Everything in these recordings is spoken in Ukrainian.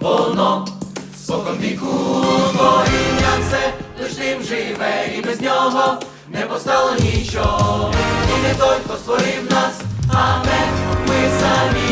воно спокон віку творіння все, лиш тим живе, і без нього не постало нічого. І не той, хто створив нас, а не ми самі.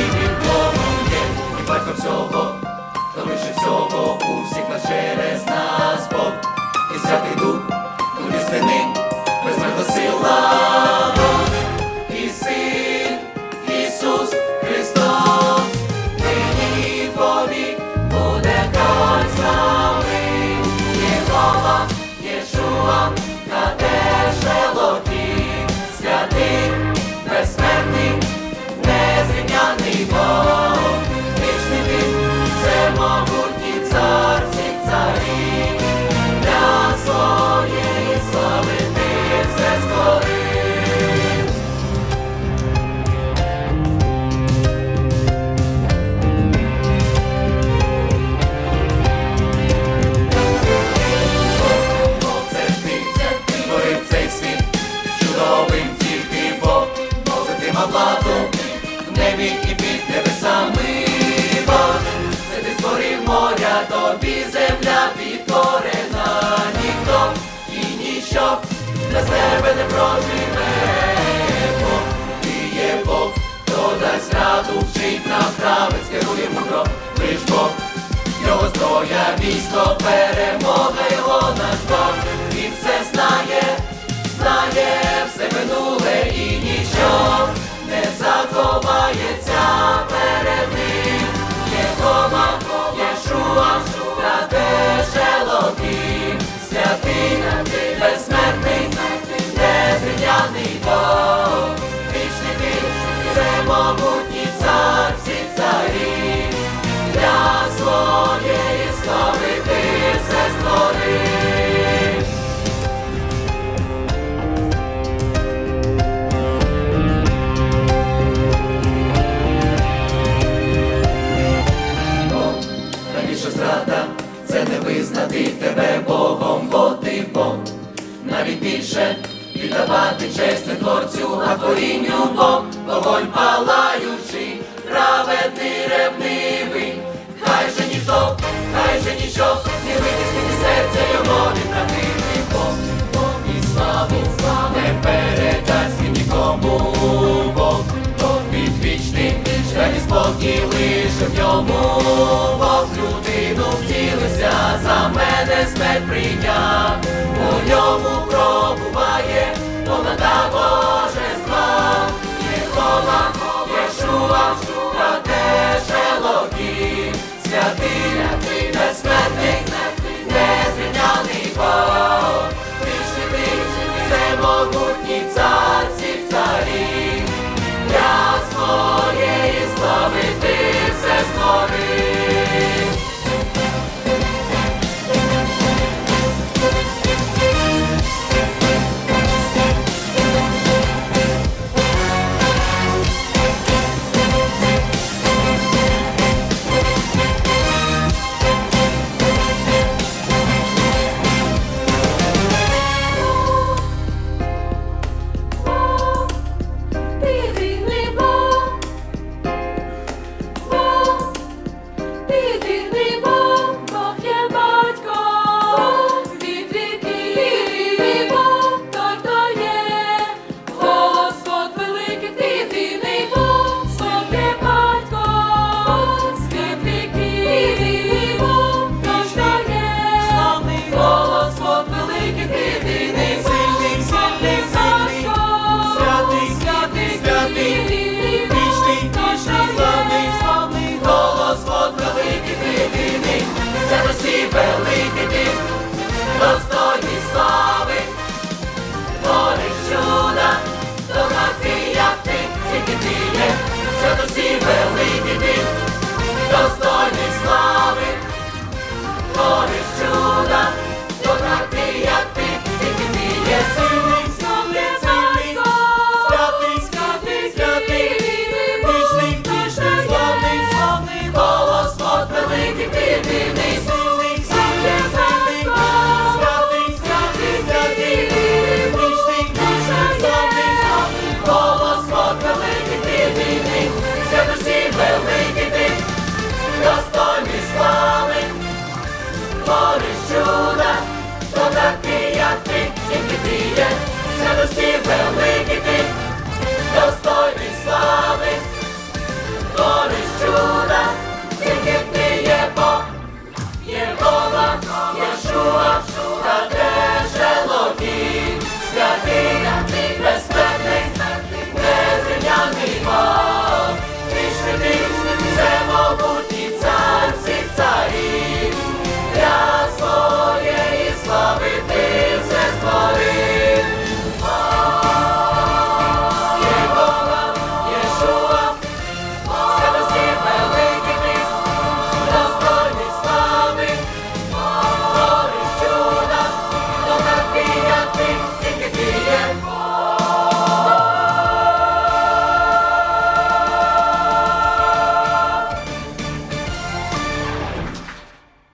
Тебе і є Бог, хто дасть раду, вчить нам правець, керує мудро, лиш Бог. Його зброя, військо, перемога, його наш Бог. Тебе Богом, бо Бог. Навіть більше віддавати честь творцю, а творінню Бог, вогонь палаючий, праведний ревнивий. Хай же ніхто, хай же ніщо не витіснити серця його від правдивий Бог, Бог і славу, не передасть нікому Бог, Бог відвічний, і спокій лише в ньому, Втілився, за мене смерть прийняв, у ньому пробуває повнота божества, Єгова, Єшуа, Кадеш Елоким, святий, безсмертний, незрівняний Бог, ти, це могутній цар. твориш чуда, хто такий, як ти, тільки ти є, серед усі великий ти, достойний слави.